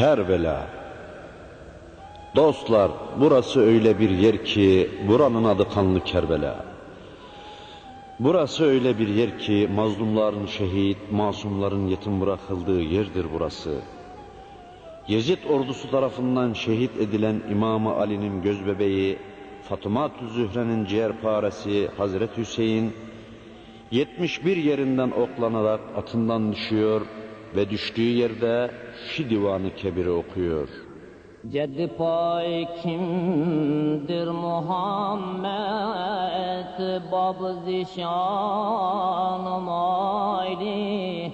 Kerbela. Dostlar, burası öyle bir yer ki buranın adı kanlı Kerbela. Burası öyle bir yer ki mazlumların şehit, masumların yetim bırakıldığı yerdir burası. Yezid ordusu tarafından şehit edilen İmam Ali'nin gözbebeği Fatıma-tü Zühre'nin ciğerparesi Hazreti Hüseyin 71 yerinden oklanarak atından düşüyor ve düştüğü yerde şu divanı kebiri okuyor. Ceddi pay kimdir Muhammed? Bab zişanım ayli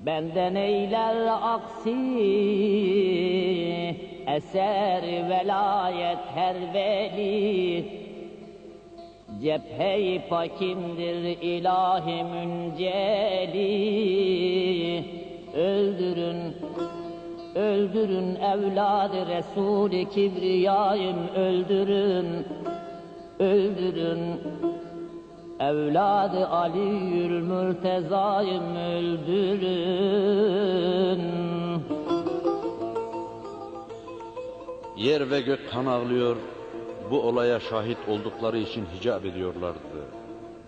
Benden eyler aksi Eser velayet her veli Cephe-i pakimdir ilahi münceli. Öldürün Öldürün evladı Resul-i Kibriyayım öldürün Öldürün. Evladı Ali'ül Mürtezayım öldürün. Yer ve gök kan ağlıyor, bu olaya şahit oldukları için hicap ediyorlardı.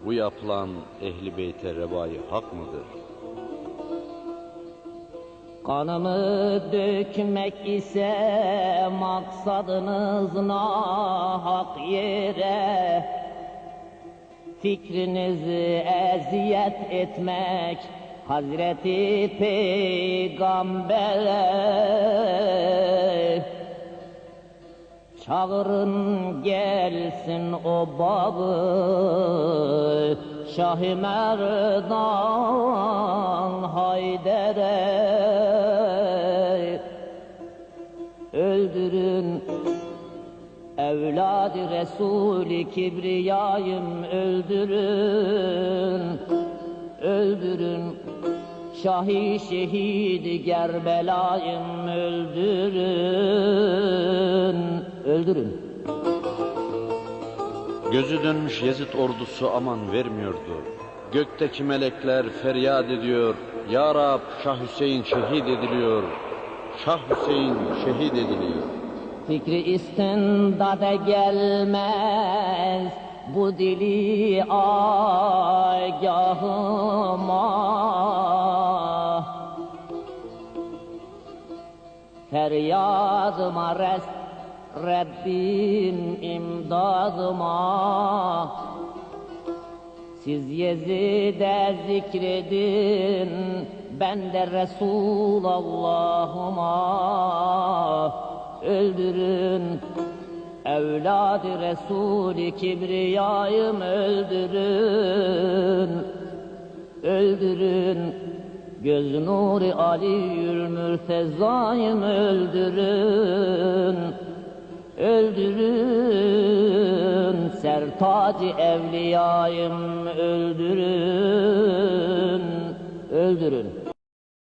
Bu yapılan ehli beyte revayı hak mıdır? Kanımı dökmek ise maksadınız hak yere Fikrinizi eziyet etmek Hazreti Peygamber'e Çağırın gelsin o babı Şah-ı Merdan Hayder'e. Öldürün Evladı Resul-i Kibriyayım öldürün. Öldürün Şahi şehidi Gerbelayım öldürün Öldürün Gözü dönmüş Yezid ordusu aman vermiyordu. Gökteki melekler feryat ediyor. Ya Rab Şah Hüseyin şehit ediliyor. Şah Hüseyin şehit ediliyor. Fikri istindade gelmez bu dili agahıma Feryadıma rest Rabbim imdadıma. Siz Yezid'e zikredin Ben de Resulallah'ıma Öldürün Evladı Resul-i Kibriyayım öldürün. Öldürün Göz nuru Ali'ül Mürtezayım öldürün Öldürün Sertac-ı Evliyayım öldürün Öldürün